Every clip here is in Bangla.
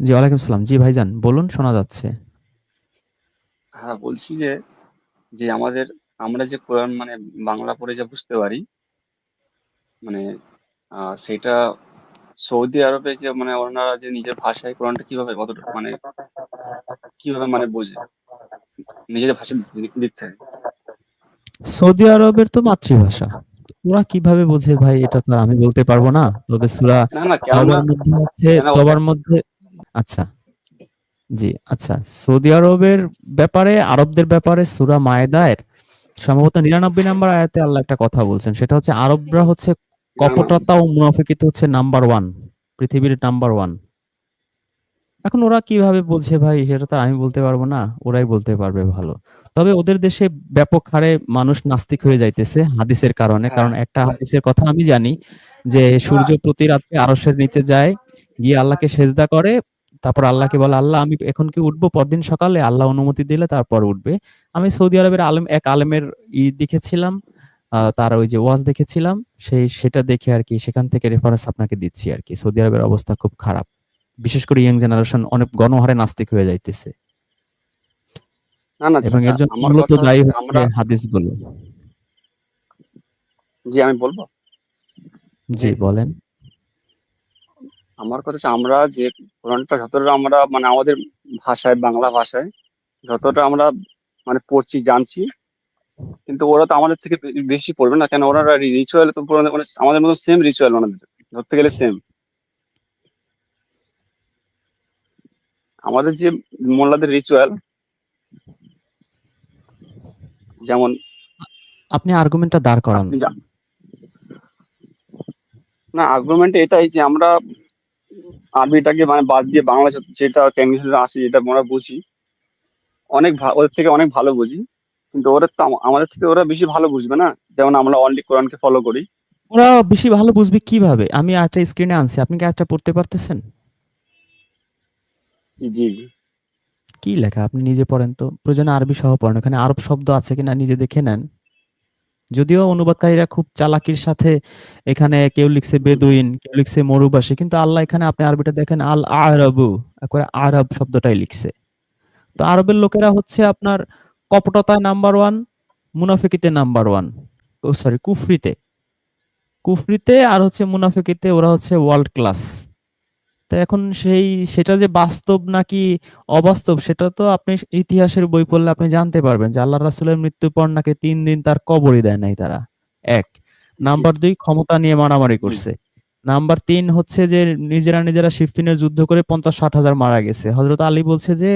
জি, ওয়ালাইকুম আসসালাম। জি ভাইজান বলুন শোনা যাচ্ছে। হ্যাঁ, বলছি যে, যে আমাদের আমরা যে কোরআন মানে বাংলা পড়ে যা বুঝতে পারি মানে সেটা সৌদি আরবে যে মানে ওনারা যে নিজের ভাষায় কোরআনটা কীভাবে কতটুকু মানে কীভাবে মানে বোঝে? নিজের ভাষায় লিখতে। সৌদি আরবের তো মাতৃভাষা। ওরা কীভাবে বোঝে ভাই এটা তো আমি বলতে পারব না। তবে সূরা তাওবার মধ্যে আছে তবার মধ্যে আচ্ছা। জি, আচ্ছা। সৌদি আরবের ব্যাপারে আরবদের ব্যাপারে সূরা মায়েদার সম্ভবত ৯৯ নাম্বার আয়াতে আল্লাহ একটা কথা বলছেন। সেটা হচ্ছে আরবরা হচ্ছে। কপটতা ও মুনাফিকিতে হচ্ছে নাম্বার 1 পৃথিবীর নাম্বার 1 এখন ওরা কীভাবে বলছে ভাই সেটা তো আমি বলতে পারব না। ওরাই বলতে পারবে ভালো। তবে ওদের দেশে ব্যাপক হারে মানুষ নাস্তিক হয়ে যাইতেছে হাদিসের কারণে। হ্যাঁ, কারণ একটা হ্যাঁ। হাদিসের কথা আমি জানি যে সূর্য প্রতি রাত্রে আরশের নিচে যায়, গিয়ে আল্লাহকে সেজদা করে। তারপর আল্লাহকে বলে, "আল্লাহ আমি এখন কি উঠবো পরদিন সকালে?" আল্লাহ অনুমতি দিলে তারপর উঠবে। আমি সৌদি আরবের আলেম এক আলেমের ই দেখেছিলাম। তার ওই যে ওয়াজ দেখেছিলাম। সেই সেটা দেখে আরকি সেখান থেকে রেফারেন্স আপনাকে দিচ্ছি আর কি সৌদি আরবের অবস্থা খুব খারাপ। বিশেষ করে ইয়ং জেনারেশন অনেক গণহারে নাস্তিক হয়ে যাইতেছে। এবং আচ্ছা এর জন্য মূলত দায়ী হচ্ছে হাদিসগুলো। জি, আমি বলব? জি। বলেন। আমার কথা হচ্ছে আমরা যে কোরআনটা যতটা আমরা মানে আমাদের ভাষায় বাংলা ভাষায় যতটা আমরা মানে পড়ছি, জানছি কিন্তু ওরা তো আমাদের থেকে বেশি পড়বে না। কেন ওনারা রি রিচুয়াল তো মানে আমাদের মতো সেম রিচুয়াল ওনাদের। ধরতে গেলে সেম। আমাদের যে মোল্লাদের রিচুয়াল যেমন আপনি আর্গুমেন্টটা দাঁড় করান। না আর্গুমেন্ট এটাই যে আমরা আরবিটাকে মানে বাদ দিয়ে বাংলা যেটা ট্রান্সলেশন আছে যেটা আমরা বুঝি অনেক ওদের থেকে অনেক ভালো বুঝি। কিন্তু ওরা তো আমাদের থেকে ওরা বেশি ভালো বুঝবে না? যেমন আমরা অনলি কোরআনকে ফলো করি। ওরা বেশি ভালো বুঝবে কীভাবে? আমি আরেকটা স্ক্রিনে আনছি। আপনি কি আরেকটা পড়তে পারতেছেন? জি, জি। কি লেখা? আপনি নিজে পড়েন তো। প্রয়োজনে আরবি সহ পড়েন। ওখানে আরব শব্দ আছে কিনা নিজে দেখে নেন। যদিও অনুবাদকারীরা খুব চালাকির সাথে এখানে কেউ লিখছে বেদুইন, কেউ লিখছে মরুবাসী। কিন্তু আল্লাহ এখানে আপনি আরবিটা দেখেন আল আ'রাবু একবারে আরব শব্দটাই লিখছে। তো আরবের লোকেরা হচ্ছে আপনার কপটতায় নাম্বার ওয়ান মুনাফিকিতে নাম্বার ওয়ান ও সরি কুফরিতে। কুফরিতে আর হচ্ছে মুনাফিকিতে ওরা হচ্ছে ওয়ার্ল্ড ক্লাস। তো এখন সেই সেটা যে বাস্তব নাকি অবাস্তব সেটা তো আপনি ইতিহাসের বই পড়লে আপনি জানতে পারবেন যে আল্লাহর রাসূলের মৃত্যুর পর নাকি তিন দিন তার কবরই দেয় নাই তারা। ১ জি। নাম্বার ২ ক্ষমতা নিয়ে মারামারি করছে। নাম্বার তিন হচ্ছে যে নিজেরা, নিজেরা সিফফিনের যুদ্ধ করে ৫০-৬০ হাজার মারা গেছে। হযরত আলী বলছে যে,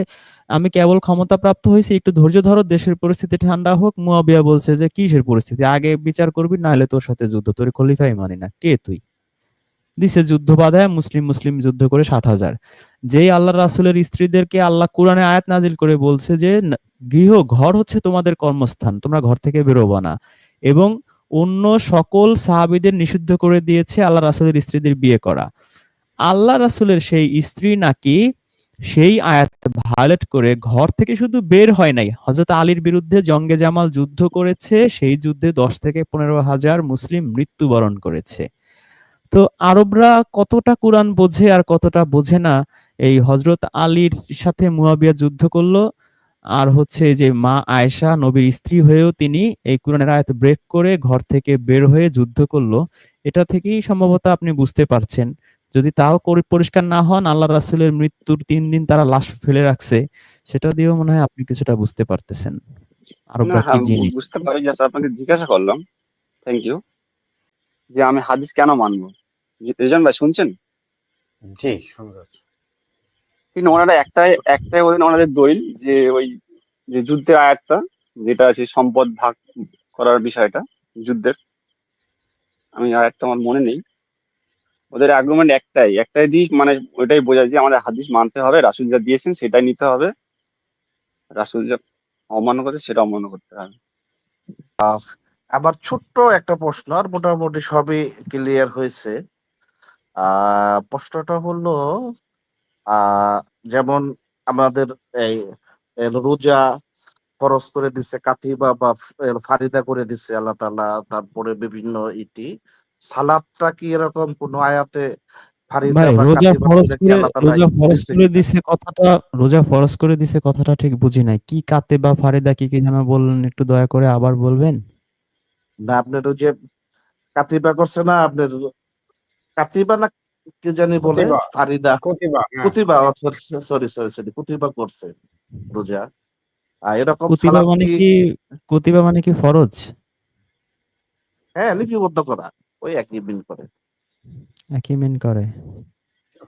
"আমি কেবল ক্ষমতা প্রাপ্ত হয়েছি একটু ধৈর্য ধরো, দেশের পরিস্থিতি ঠান্ডা হোক।" মুয়াবিয়া বলছে যে, "কিসের পরিস্থিতি? আগে বিচার করবি নাহলে তোর সাথে যুদ্ধ। তোর খলিফাই মানি না। কে তুই?" দিছে যুদ্ধ বাধায় মুসলিম, মুসলিম যুদ্ধ করে ৬০ হাজার। যেই আল্লাহ রাসূলের স্ত্রীদেরকে আল্লাহ কোরআনে আয়াত নাজিল করে বলছে যে, গৃহ ঘর হচ্ছে তোমাদের কর্মস্থান। তোমরা ঘর থেকে বেরোবা না।" এবং অন্য সকল সাহাবিদের নিষিদ্ধ করে দিয়েছে আল্লাহ রাসূলের স্ত্রীদের বিয়ে করা। আল্লাহ রাসূলের সেই স্ত্রী নাকি সেই আয়াত ভায়োলেট করে ঘর থেকে শুধু বের হয় নাই। হযরত আলীর বিরুদ্ধে জঙ্গে জামাল যুদ্ধ করেছে। সেই যুদ্ধে ১০ থেকে ১৫ হাজার মুসলিম মৃত্যুবরণ করেছে। তো আরবরা কতটা কোরআন বোঝে আর কতটা বোঝে না এই হযরত আলীর সাথে মুয়াবিয়া যুদ্ধ করল আর হচ্ছে যে মা আয়েশা নবীর স্ত্রী হয়েও তিনি এই কোরআনের আয়াত ব্রেক করে ঘর থেকে বের হয়ে যুদ্ধ করল এটা থেকেই সম্ভবত আপনি বুঝতে পারছেন। যদি তাও পরিষ্কার না হন আল্লাহর রাসূলের মৃত্যুর তিন দিন তারা লাশ ফেলে রাখছে। সেটা দিয়েও মনে হয় আপনি কিছুটা বুঝতে পারতেছেন। কি জিনিস। বুঝতে পারি আপনাকে জিজ্ঞাসা করলাম। Thank you. যে আমি হাদিস কেন মানব? রিজন ভাই শুনছেন? জি, শুনতে পাচ্ছি। কিন্তু ওনারা একটাই একটাই ওদের ওনাদের দলিল যে ওই যে যুদ্ধের আয়াতটা যেটা আছে সম্পদ ভাগ করার বিষয়টা যুদ্ধের। আমি আয়াতটা আমার মনে নেই। ওদের আর্গুমেন্ট একটাই। একটাই দিক মানে ওইটাই বোঝায় যে আমাদের হাদিস মানতে হবে। রাসূল যা দিয়েছেন সেটাই নিতে হবে। রাসূল যা অমান্য করেছে সেটা অমান্য করতে হবে। আমার ছোট্ট একটা প্রশ্ন আর মোটামুটি সবই ক্লিয়ার হয়েছে। প্রশ্নটা হলো যেমন আমাদের এই রোজা ফরজ করে দিছে কাতিবা বা ফারিদা করে দিছে আল্লাহ তাআলা। তারপরে বিভিন্ন ইটি। সালাদটা কি এরকম কোন আয়াতে রোজা ফরজ করে রোজা ফরজ করে দিছে কথাটা রোজা ফরজ করে দিছে কথাটা ঠিক বুঝি নাই কি কাতে বা ফারিদা কি কি যেন বললেন একটু দয়া করে আবার বলবেন না আপনার ওই যে কাতিবা করছে না আপনার কাতিবা না কি জানি বলে। ফারিদা। হ্যাঁ। কুতিবা সরি সরি সরি কুতিবা করছে রোজা। আর এরকম কুতিবা মানে কি কুতিবা মানে কি ফরজ? হ্যাঁ লিপিবদ্ধ করা। ওই একই মিল করে। একই মিন করে।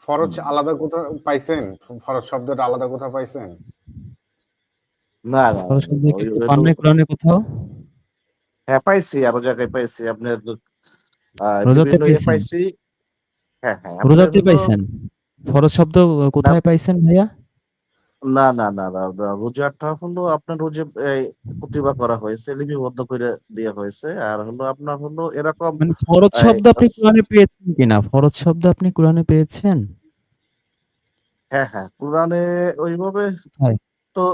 ফরজ আলাদা কোথাও পাইছেন? ফরজ শব্দটা আলাদা কোথাও পাইছেন? না না ফরজ শব্দ কি কোরআনে কোথাও? হ্যাঁ পাইছি আরও জায়গায় পাইছি। আপনার? পাইছি। হ্যাঁ হ্যাঁ রোজাতে পাইছেন? ফরজ শব্দ কোথায় পাইছেন ভাইয়া? না না না না রোজাটা হলো আপনার রোজে প্রতিভা করা হয়েছে লিপিবদ্ধ করে দেওয়া হয়েছে আর হলো আপনার হলো এরকম মানে ফরজ শব্দ আপনি কোরআনে পেয়েছেন কিনা? ফরজ শব্দ আপনি কোরআনে পেয়েছেন? হ্যাঁ হ্যাঁ কোরআনে ওইভাবে তো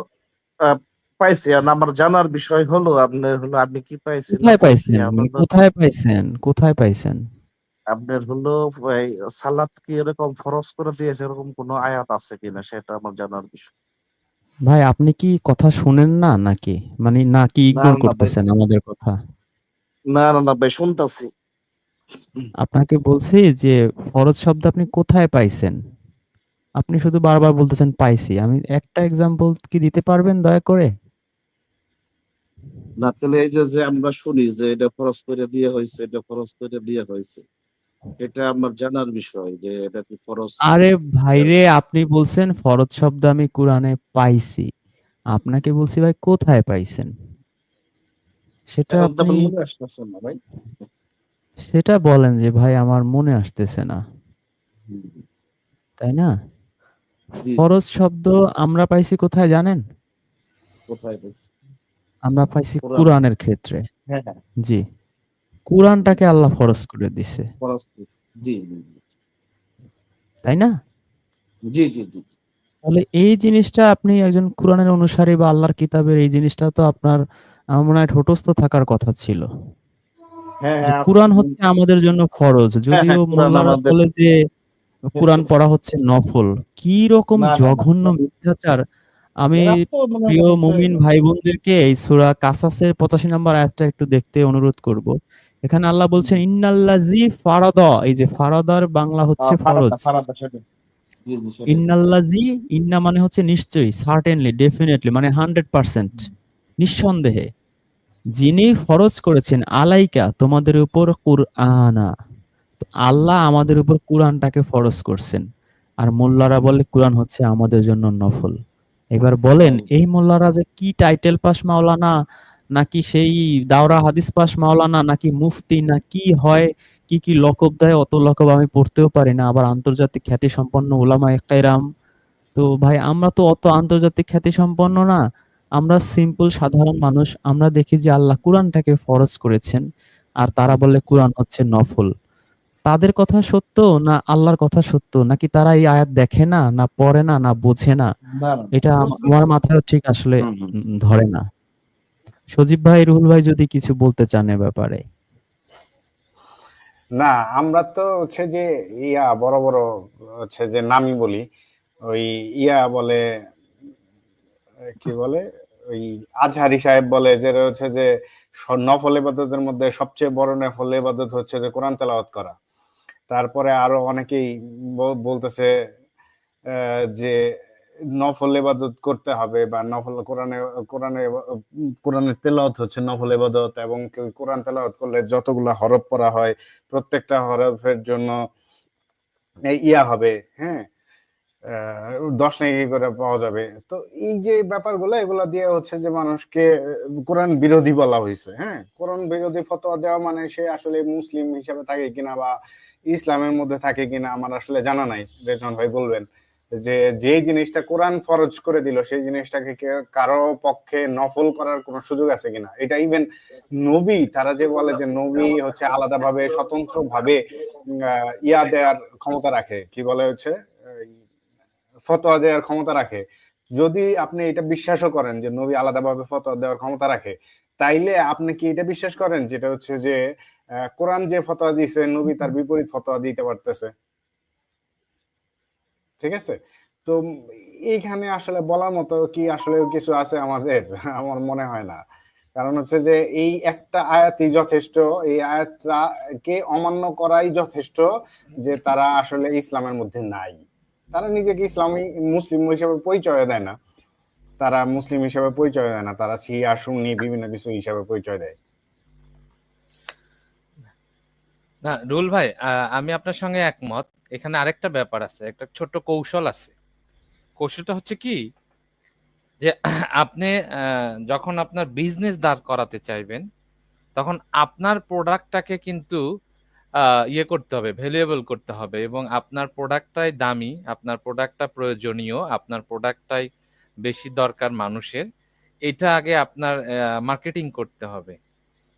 আহ, পাইছি আর আমার জানার বিষয় হলো আপনার হলো আপনি কি পাইছেন? কোথায় পাইছেন? আমার কোথায় পাইছেন? কোথায় পাইছেন? আপনার হলো এই সালাত কি এরকম ফরজ করে দিয়েছে? এরকম কোনো আয়াত আছে কিনা? সেটা আমার জানার বিষয়। ভাই আপনি কি কথা শুনেন না নাকি? মানে নাকি ইগনোর করতেছেন আমাদের কথা? না না না ভাই শুনতাছি। আপনাকে বলছি যে ফরজ শব্দ আপনি কোথায় পাইছেন? আপনি শুধু বারবার বলতেছেন পাইছি। আমি একটা এক্সাম্পল কি দিতে পারবেন দয়া করে? না তাহলে এই যে যে আমরা শুনি যে এটা ফরজ করে দিয়ে হয়েছে এটা ফরজ করে দিয়ে হয়েছে। এটা আমার জানার বিষয় যে এটা কি ফরজ? আরে ভাইরে আপনি বলছেন ফরজ শব্দ আমি কোরআনে পাইছি। আপনাকে বলছি ভাই কোথায় পাইছেন? সেটা আপনি না ভাই। সেটা বলেন যে ভাই আমার মনে আসতেছে না। তাই না? ফরজ শব্দ আমরা পাইছি কোথায় জানেন? কোথায় পাইছি? আমরা পাইছি কোরআনের ক্ষেত্রে। হ্যাঁ হ্যাঁ। জি। কোরআনটাকে আল্লাহ ফরজ করে দিছে। ফরজ জি জি জি। তাই না? জি জি জি। তাহলে এই জিনিসটা আপনি একজন কোরআনের অনুসারী বা আল্লাহর কিতাবের এই জিনিসটা তো আপনার আমার মনে হয় ঠোঁটস্থ থাকার কথা ছিল। হ্যাঁ হ্যাঁ কোরআন হচ্ছে আমাদের জন্য ফরজ। যদিও হ্যাঁ, মোল্লারা বলে যে কোরআন পড়া হচ্ছে নফল। কি রকম। জঘন্য মিথ্যাচার আমি মনে প্রিয় মুমিন ভাই বোনদেরকে এই সূরা কাসাসের 85 নম্বর আয়াতটা একটু দেখতে অনুরোধ করব। এখানে আল্লাহ বলছেন ইন্নাল্লাজি ফারাদা এই যে ফারাদার বাংলা হচ্ছে ফরজ। ফারাদা, সেটাই। জি, জি, সেটাই। ইন্নাল্লাজি ইন্না মানে হচ্ছে নিশ্চয়ই সার্টেনলি ডেফিনেটলি মানে হান্ড্রেড পার্সেন্ট নিঃসন্দেহে। যিনি ফরজ করেছেন আলাইকা তোমাদের উপর কুরআনা। আল্লাহ আমাদের উপর কোরআনটাকে ফরজ করছেন। আর মোল্লারা বলে কোরআন হচ্ছে আমাদের জন্য নফল। এবার বলেন এই মোল্লারা যে কি টাইটেল পাস মাওলানা নাকি সেই দাওরা হাদিস পাস মাওলানা নাকি মুফতি না কি হয় কি কি লকব দেয় অত লকব আমি পড়তেও পারি না। আবার আন্তর্জাতিক খ্যাতি সম্পন্ন ওলামা একরাম তো ভাই আমরা তো অত আন্তর্জাতিক খ্যাতি সম্পন্ন না। আমরা সিম্পল সাধারণ মানুষ। আমরা দেখি যে আল্লাহ কোরআনটাকে ফরজ করেছেন। আর তারা বলে কোরআন হচ্ছে নফল। তাদের কথা সত্য না আল্লাহর কথা সত্য? নাকি তারা এই আয়াত দেখে না না পড়ে না না বোঝে না? এটা আমার মাথায় ঠিক আসলে ধরে না। সজীব ভাই রুহুল ভাই যদি কিছু বলতে চান এ ব্যাপারে। না আমরা তো হচ্ছে যে ইয়া বড় বড় হচ্ছে যে নামি বলি। ওই ইয়া বলে কি বলে? ওই আজহারি সাহেব বলে যে হচ্ছে যে নফল ইবাদতের মধ্যে সবচেয়ে বড় নফল ইবাদত হচ্ছে যে কোরআন তেলাওয়াত করা। তারপরে আরও অনেকেই বলতেছে যে নফল ইবাদত করতে হবে বা নফল কোরআনে কোরআনে, কোরআনের তেলাওয়াত হচ্ছে নফল ইবাদত এবং কোরআন তেলাওয়াত করলে যতগুলো হরফ পড়া হয়, প্রত্যেকটা হরফের জন্য ইয়া হবে হ্যাঁ? দশ নাকি করে পাওয়া যাবে? তো এই যে ব্যাপারগুলো, এগুলা দিয়ে হচ্ছে যে মানুষকে কোরআন বিরোধী বলা হয়েছে হ্যাঁ? কোরআন বিরোধী ফতোয়া দেওয়া মানে সে আসলে মুসলিম হিসাবে থাকে কিনা বা ইসলামের মধ্যে থাকে কিনা আমার আসলে জানা নাই। রেজন ভাই বলবেন যে যে জিনিসটা কোরআন ফরজ করে দিল, সেই জিনিসটাকে কারও পক্ষে নফল করার কোনো সুযোগ আছে কিনা? এটা ইভেন নবী, তারা যে বলে যে নবী হচ্ছে আলাদাভাবে স্বতন্ত্র ভাবে ইয়া দেওয়ার ক্ষমতা রাখে, কি বলে হচ্ছে? ফতোয়া দেওয়ার ক্ষমতা রাখে। যদি আপনি এটা বিশ্বাসও করেন যে নবী আলাদাভাবে ফতোয়া দেওয়ার ক্ষমতা রাখে, তাইলে আপনি কি এটা বিশ্বাস করেন? যেটা হচ্ছে যে কোরআন যে ফতোয়া দিয়েছে, নবী তার বিপরীত ফতোয়া দিতে পারতেছে। ঠিক আছে? তো এইখানে আসলে বলার মতো কি আসলে কিছু আছে আমাদের? আমার মনে হয় না। কারণ হচ্ছে যে, এই একটা আয়াতই যথেষ্ট, এই আয়াতটাকে অমান্য করাই যথেষ্ট যে তারা আসলে ইসলামের মধ্যে নাই। তারা নিজেকে ইসলামী মুসলিম হিসেবে পরিচয় দেয় না। তারা মুসলিম হিসেবে পরিচয় দেয় না, তারা শিয়া, সুন্নি বিভিন্ন কিছু হিসাবে পরিচয় দেয়। না রুল ভাই আমি আপনার সঙ্গে একমত। এখানে আরেকটা ব্যাপার আছে, একটা ছোট্ট কৌশল আছে। কৌশলটা হচ্ছে কি, যে আপনি যখন আপনার বিজনেস দাঁড় করাতে চাইবেন, তখন আপনার প্রোডাক্টটাকে কিন্তু ইয়ে করতে হবে ভ্যালুয়েবল করতে হবে এবং আপনার প্রোডাক্টটাই দামি, আপনার প্রোডাক্টটা প্রয়োজনীয়, আপনার প্রোডাক্টটাই বেশি দরকার মানুষের, এটা আগে আপনার মার্কেটিং করতে হবে।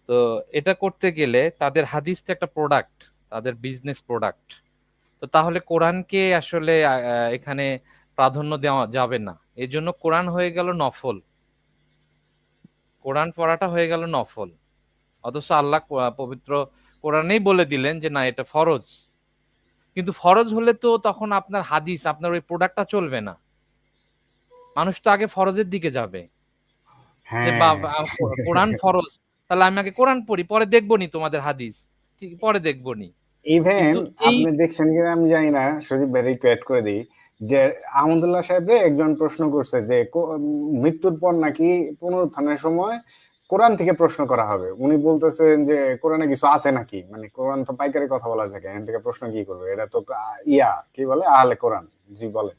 তো এটা করতে গেলে তাদের হাদিসটা একটা প্রোডাক্ট তাদের বিজনেস প্রোডাক্ট তো তাহলে কোরআনকে আসলে এখানে প্রাধান্য দেওয়া যাবে না। এই জন্য কোরআন হয়ে গেল নফল। কোরআন পড়াটা হয়ে গেল নফল। অথচ আল্লাহ পবিত্র কোরআনেই বলে দিলেন যে না এটা ফরজ। কিন্তু ফরজ হলে তো তখন আপনার হাদিস আপনার ওই প্রোডাক্টটা চলবে না। মানুষ তো আগে ফরজের দিকে যাবে। হ্যাঁ। কোরআন ফরজ তাহলে আমি আগে কোরআন পড়ি পরে দেখব নি তোমাদের হাদিস। ঠিক পরে দেখব নি ইভেন আপনি দেখছেন কিনা আমি জানি না সজীব ভাই একটু অ্যাড করে দিই। যে আহমদুল্লাহ সাহেবরে একজন প্রশ্ন করছে যে মৃত্যুর পর নাকি পুনরুত্থানের সময় কোরআন থেকে প্রশ্ন করা হবে। উনি বলতেছেন যে কোরআনে কিছু আছে নাকি? মানে কোরআন তো পাইকারি কথা বলা যায়। এখান থেকে প্রশ্ন কি করবে? এটা তো ইয়া কি বলে? আহলে কোরআন জি বলে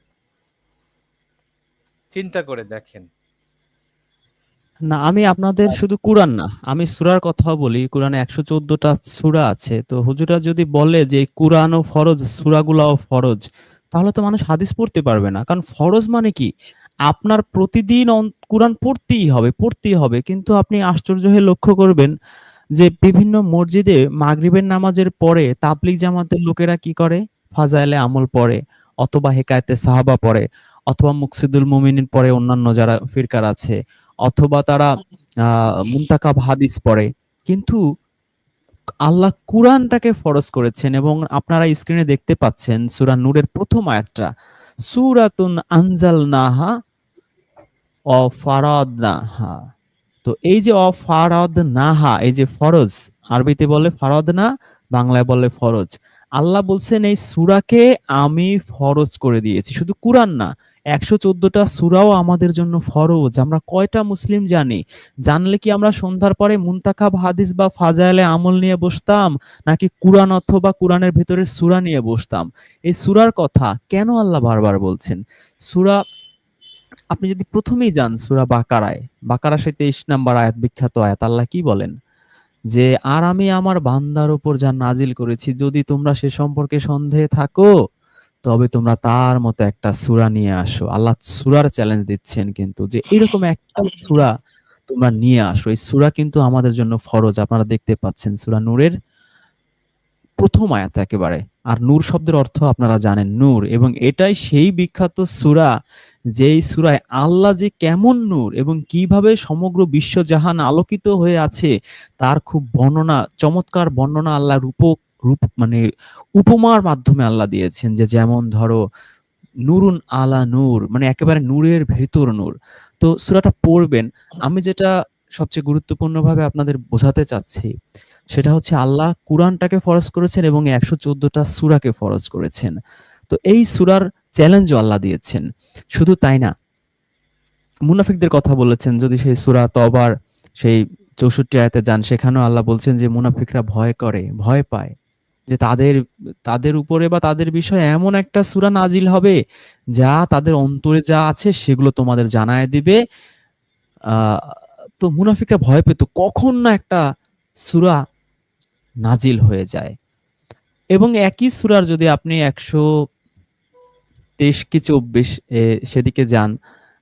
চিন্তা করে দেখেন। না আমি আপনাদের শুধু কুরআন না আমি সূরার কথা বলি। কোরআনে একশো চোদ্দটা সুরা আছে। তো হুজুরা যদি বলে যে কুরআন ও ফরজ সূরাগুলাও ফরজ তাহলে তো মানুষ হাদিস পড়তে পারবে না। কারণ ফরজ মানে কি? আপনার প্রতিদিন কুরআন পড়তেই হবে পড়তেই হবে। কিন্তু আপনি আশ্চর্য হয়ে লক্ষ্য করবেন যে বিভিন্ন মসজিদে মাগরিবের নামাজের পরে তাবলিগ জামাতের লোকেরা কি করে? ফাজাইলে আমল পড়ে, অথবা হেকায়েতে সাহাবা পড়ে, অথবা মুকসিদুল মুমিনিন পরে অন্যান্য যারা ফিরকার আছে, অথবা তারা মুন্তাকাব হাদিস পড়ে। কিন্তু আল্লাহ কুরআনটাকে ফরজ করেছেন এবং আপনারা স্ক্রিনে দেখতে পাচ্ছেন সূরা নূরের প্রথম আয়াতটা। সূরাতুন আনজালনাহা ও ফারাদনাহা তো এই যে অ ফারাদনাহা এই যে ফরজ, আরবিতে বলে ফারাদনা, বাংলায় বলে ফরজ। আল্লাহ বলছেন, এই সুরাকে আমি ফরজ করে দিয়েছি। শুধু কুরআন না একশো চোদ্দটা সূরাও আমাদের জন্য ফরজ। আমরা কয়টা মুসলিম জানি? জানলে কি আমরা সন্ধ্যার পরে মুন্তাকাব হাদিস বা ফাজাইলে আমল নিয়ে বসতাম? নাকি কুরআন অথবা কুরআনের ভেতরে সূরা নিয়ে বসতাম? এই সূরার কথা কেন আল্লাহ বারবার বলছেন? সূরা, আপনি যদি প্রথমেই যান সূরা বাকারায়, বাকারা সে তেইশ নাম্বার আয়াত, বিখ্যাত আয়াত, আল্লাহ কি বলেন? যে, আর আমি আমার বান্দার উপর যা নাজিল করেছি, যদি তোমরা সে সম্পর্কে সন্দেহে থাকো তবে তোমরা তার মতো একটা সূরা নিয়ে আসো। আল্লাহ সুরার চ্যালেঞ্জ দিচ্ছেন কিন্তু যে এরকম একটা সূরা তোমরা নিয়ে আসো। এই সূরা কিন্তু আমাদের জন্য ফরজ। আপনারা দেখতে পাচ্ছেন সূরা নূরের প্রথম আয়াত একেবারে। আর নূর শব্দের অর্থ আপনারা জানেন নূর। এবং এটাই সেই বিখ্যাত সূরা যেই সূরায় আল্লাহ যে কেমন নূর এবং কীভাবে সমগ্র বিশ্ব বিশ্বজাহান আলোকিত হয়ে আছে, তার খুব বর্ণনা, চমৎকার বর্ণনা আল্লাহ রূপ রূপ মানে উপমার মাধ্যমে আল্লাহ দিয়েছেন যে যেমন ধরো নুরুন আলা নূর মানে একেবারে নূরের ভেতর নূর। তো সুরাটা পড়বেন, আমি যেটা সবচেয়ে গুরুত্বপূর্ণভাবে আপনাদের বোঝাতে চাচ্ছি সেটা হচ্ছে আল্লাহ কুরআনটাকে ফরজ করেছেন এবং একশো চোদ্দটা সূরাকে ফরজ করেছেন। তো এই সুরার চ্যালেঞ্জও আল্লাহ দিয়েছেন। শুধু তাই না, মুনাফিকদের কথা বলেছেন, যদি সেই সূরা তবার সেই চৌষট্টি আয়াতে যান, সেখানেও আল্লাহ বলছেন যে মুনাফিকরা ভয় করে, ভয় পায়। যে তাদের তাদের উপরে বা তাদের বিষয়ে এমন একটা সূরা নাজিল হবে যা তাদের অন্তরে যা আছে সেগুলো তোমাদের জানায় দিবে। তো মুনাফিকরা ভয় পেত কখন না একটা সূরা নাজিল হয়ে যায়। এবং একই সুরার যদি আপনি একশো তেইশ কি চব্বিশ সেদিকে যান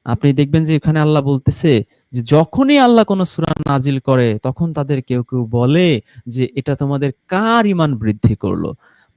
আপনি দেখবেন যে এখানে আল্লাহ বলতেছে যে যখনই আল্লাহ কোনো সুরান নাজিল করে, তখন তাদের কেউ কেউ বলে যে এটা তোমাদের কার ইমান বৃদ্ধি করল?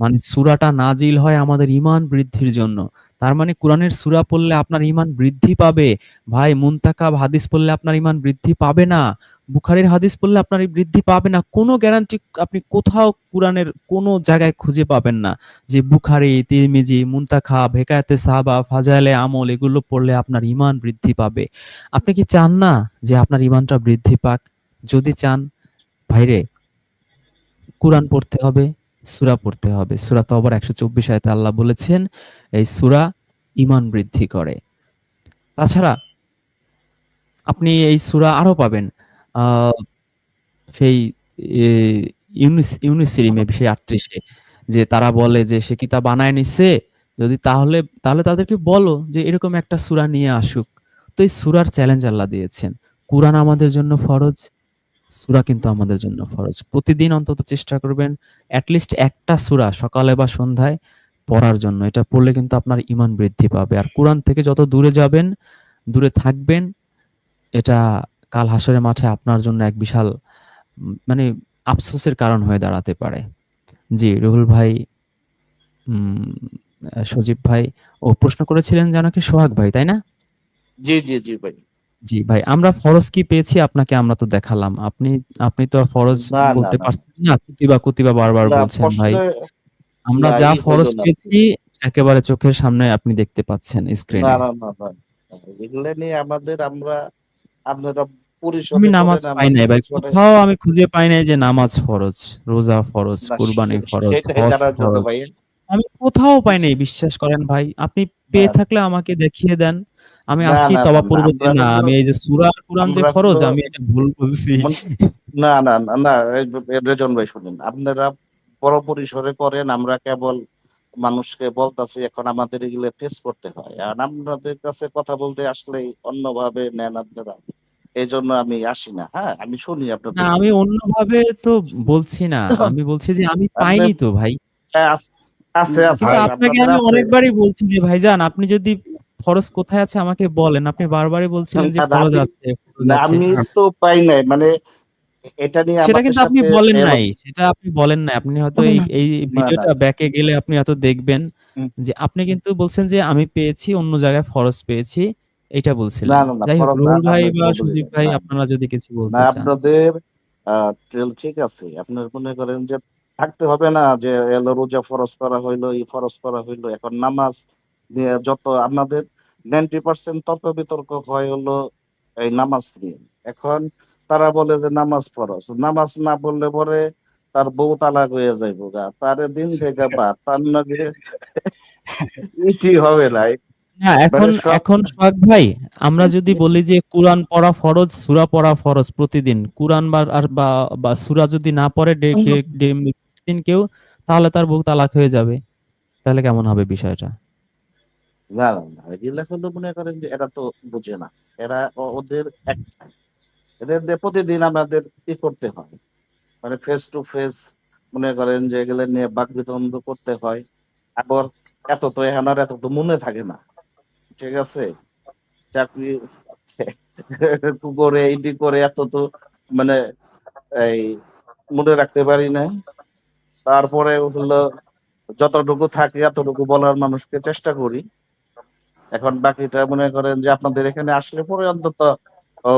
মানে সূরাটা নাজিল হয় আমাদের ঈমান বৃদ্ধির জন্য। তার মানে কোরআনের সূরা পড়লে আপনার ঈমান বৃদ্ধি পাবে। ভাই মুনতাকাব হাদিস পড়লে আপনার ঈমান বৃদ্ধি পাবে না। বুখারীর হাদিস পড়লে আপনার বৃদ্ধি পাবে না। কোনো গ্যারান্টি আপনি কোথাও কোরআনের কোনো জায়গায় খুঁজে পাবেন না। যে বুখারী, তিরমিজি, মুনতাখাব, হেকায়াতে সাহাবা, ফাজায়েলে আমল এগুলো পড়লে আপনার ঈমান বৃদ্ধি পাবে। আপনি কি চান না যে আপনার ঈমানটা বৃদ্ধি পাক? যদি চান ভাইরে কুরআন পড়তে হবে, সূরা পড়তে হবে। সূরা তওবার ১২৪ আয়াতে আল্লাহ বলেছেন, এই সুরা ইমান বৃদ্ধি করে। তাছাড়া আপনি এই সুরা আরও পাবেন। সেই ইউনুস ইউনুস সেই ৩৮ এ যে তারা বলে যে সে কিতাব বানায় নিছে। যদি তাহলে তাহলে তাদেরকে বলো যে এরকম একটা সুরা নিয়ে আসুক। তো এই সূরার চ্যালেঞ্জ আল্লাহ দিয়েছেন। কুরআন আমাদের জন্য ফরজ, সূরা কিন্তু আমাদের জন্য ফরজ। প্রতিদিন অন্তত চেষ্টা করবেন অ্যাটলিস্ট একটা সুরা সকালে বা সন্ধ্যায় পড়ার জন্য। এটা পড়লে কিন্তু আপনার ঈমান বৃদ্ধি পাবে। আর কুরআন থেকে যত দূরে যাবেন, দূরে থাকবেন, এটা কাল হাসরের মাঠে আপনার জন্য এক বিশাল মানে আফসোসের কারণ হয়ে দাঁড়াতে পারে। জি, রুহুল ভাই, সজীব ভাই ও প্রশ্ন করেছিলেন যেন কি সোহাগ ভাই, তাই না? জি, জি, জি ভাই। জি ভাই, আমরা ফরজ কি পেয়েছি আপনাকে আমরা তো দেখালাম। আপনি আপনি তো ফরজ বলতে পারছেন না। কুতিবা, কুতিবা বারবার বলছেন ভাই। আমরা যা ফরজ পেয়েছি একেবারে চোখের সামনে আপনি দেখতে পাচ্ছেন স্ক্রিনে। না, না, না। এগুলা নিয়ে আমাদের আমরা আপনারা আমি নামাজ পাই নাই ভাই। কোথাও আমি খুঁজে পাই নাই যে নামাজ ফরজ, রোজা ফরজ, কুরবানি ফরজ। আমি কোথাও পাই নাই বিশ্বাস করেন ভাই। আপনি পেয়ে। থাকলে আমাকে দেখিয়ে দেন। আমি না, না। পড়ব না আমি এই যে সূরা কুরআন যে ফরজ আমি এটা ভুল বলছি। না, না, না, না এই রেজন ভাই শুনেন। আপনারা বড় পরিসরে করেন আমরা কেবল মানুষকে বলতাছি এখন আমাদের এগুলো ফেস করতে হয়। আর আপনাদের কাছে কথা বলতে আসলেই অন্যভাবে নেন আপনারা। এজন্য আমি আসি না। হ্যাঁ? আমি শুনি আপনাদের আমি অন্যভাবে তো বলছি না। আমি বলছি যে আমি পাইনি তো ভাই। হ্যাঁ, আছে, আছে আপনাকে আমি অনেকবারই বলছি যে ভাইজান আপনি যদি ফরজ কোথায় আছে আমাকে বলেন। আপনি বারবারই বলছিলেন যে ফরজ আছে। আমি তো পাই নাই। মানে এটা নিয়ে সেটা কিন্তু আপনি বলেন নাই। সেটা আপনি বলেন নাই। আপনি হয়তো এই। ভিডিওটা ব্যাকে গেলে আপনি হয়তো দেখবেন যে আপনি কিন্তু বলছেন যে আমি পেয়েছি অন্য জায়গায় ফরজ পেয়েছি। এটা বলছিলেন। যাই হোক রুহুল ভাই বা সজীব ভাই আপনারা যদি কিছু বলতে চান। আপনাদের ঠিক আছে। আপনার মনে করেন যে থাকতে হবে না যে এলো রোজা ফরজ করা হইল, ই ফরজ করা হইল। এখন নামাজ নিয়ে যত আমাদের 90% তর্ক বিতর্ক হয় হলো এই নামাজ নিয়ে। এখন তারা বলে যে নামাজ ফরজ। নামাজ না পড়লে পরে তার বউ তালাক হয়ে যাইবগা। তারে দিন থেকে বাদ। তার নাকি ইটি হবে না। না এখন মানে এখন সোহাগ ভাই আমরা যদি বলি যে কুরআন পড়া ফরজ, সূরা পড়া ফরজ প্রতিদিন। কুরআন বা আর বা বা সূরা যদি না পড়ে দিন কেউ তাহলে তার বউ তালাক হয়ে যাবে। তাহলে কেমন হবে বিষয়টা? না, না, না। না। করতে হয়। আবার এত তো এত তো মনে থাকে না। ঠিক আছে? চাকরি করে এডি করে এত তো মানে এই মনে রাখতে পারি নাই। তারপরে হলো যতটুকু থাকে এতটুকু বলার মানুষকে চেষ্টা করি। এখন বাকিটা মনে করেন যে আপনাদের এখানে আসলে পরে অন্তত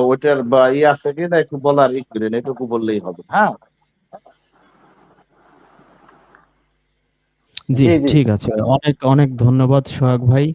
ওইটার বা ই আছে কিনা একটু বলার ই করেন। এটুকু বললেই হবে। হ্যাঁ? জি। ঠিক আছে। অনেক, অনেক ধন্যবাদ সোহাগ ভাই।